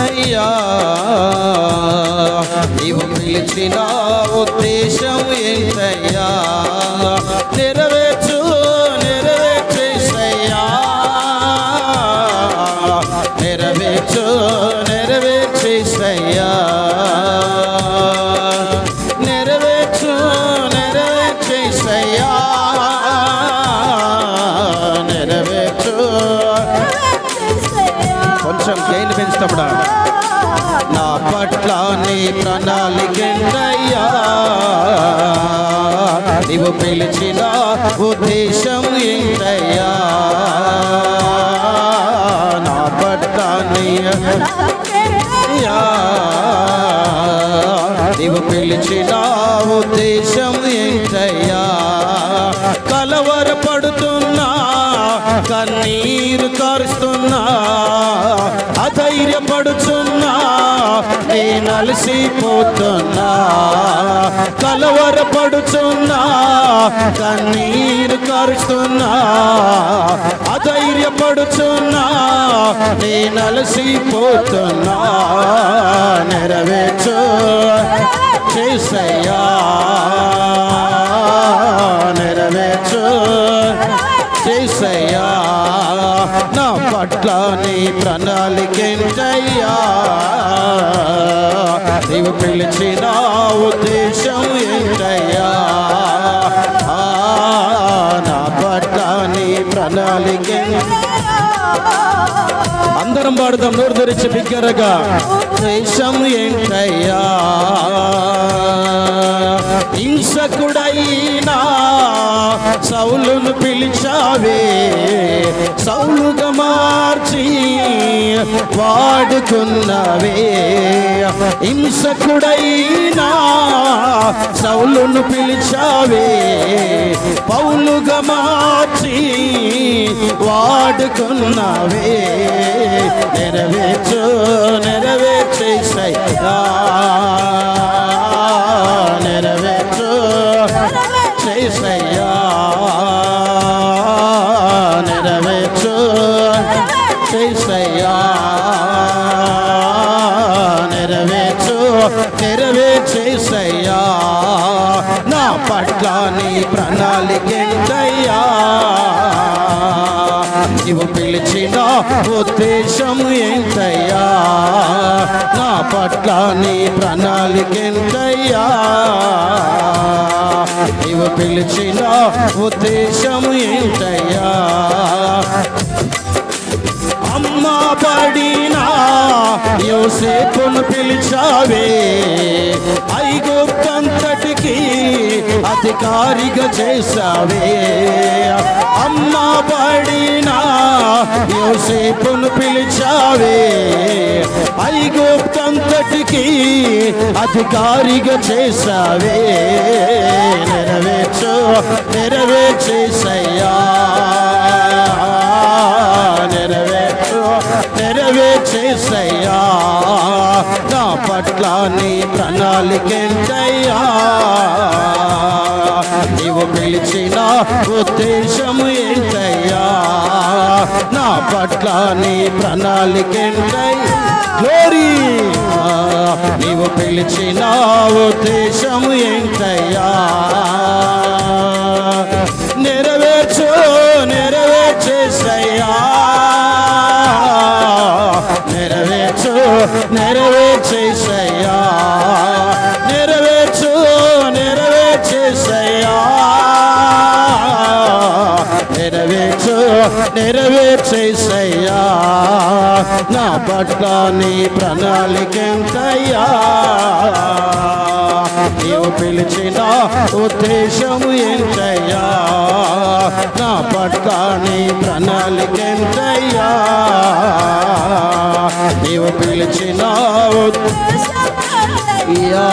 అయ్యా. నీవు పిలిచిన ఉద్దేశం ఏంటయ్యా? నెరవేర్చు నెరవేర్చేసయ్యా నెరవేర్చు నెరవేర్చేసయ్యా కొంచెం గెయిన్ పెంచుతాడా నా పట్ల నీ ప్రణాళికెందయ్యా నీవు పిలిచిన ఉద్దేశం ఏంటయ్యా నా పట్ల నీ అయ్యా నీవు పిలిచిన ఉద్దేశం అధైర్యపడుతున్నా నేను అలసిపోతున్నా కలవరపడుతున్నా కన్నీరు కరుస్తున్నా. అధైర్యపడుచున్నా నేను అలసిపోతున్నా నెరవేర్చు చేసయ్యా. నెరవేర్చు చేసయ్యా. నా పట్ల నీ ప్రణాళికేంటయ్యా నీవు పిలిచిన ఉద్దేశం ఏంటయ్యా? ఆ, నా పట్ల నీ ప్రణాళికే అందరం పాడుదాం నోరు తెరిచి బిగ్గరగా. దేశం ఏంటయ్యా? హింసకుడైనా సౌలును పిలిచావే సౌలుగా మార్చి వాడుకున్నవే. హింసకుడైనా సౌలును పిలిచావే పౌలుగా మార్చి వాడుకున్నవే. నెరవేర్చు నెరవేర్చేసయ్యా చేసయ్యా నెరవేర్చు నెరవేర్చేసయ్యా నా పట్ల నీ ప్రణాళికెంతయ్యా నీవు పిలిచిన ఉద్దేశం ఏంటయ్యా? నా పట్ల నీ ప్రణాళికెంతయ్యా నీవు పిలిచిన ఉద్దేశం ఏంటయ్యా? అమ్మ పడినా యోసేపును పిలిచావే. ఐగుప్తంతటికి అధికారిగా చేశావే. అమ్మ పడినా యోసేపును పిలిచావే. ఐగుప్తంతటికి అధికారిగా చేశావే. నెరవేర్చు నెరవేర్చేసయ్యా. నెరవేర్చేసయ్యా నా పట్ల నీ ప్రణాళికేంటయ్యా నీవు పిలిచిన ఉద్దేశము ఏంటయ్యా? నా పట్ల నీ ప్రణాళికెంతయ్యా గ్లోరీ నీవు పిలిచిన ఉద్దేశము ఏంటయ్యా? నెరవేర్చేసయ్యా. నా పట్ల నీ ప్రణాళికెంతయ్యా. నీవు పిలిచిన ఉద్దేశము ఏంటయ్యా? నా పట్ల నీ ప్రణాళికెంతయ్యా? నీవు పిలిచిన ఉద్దేశం యా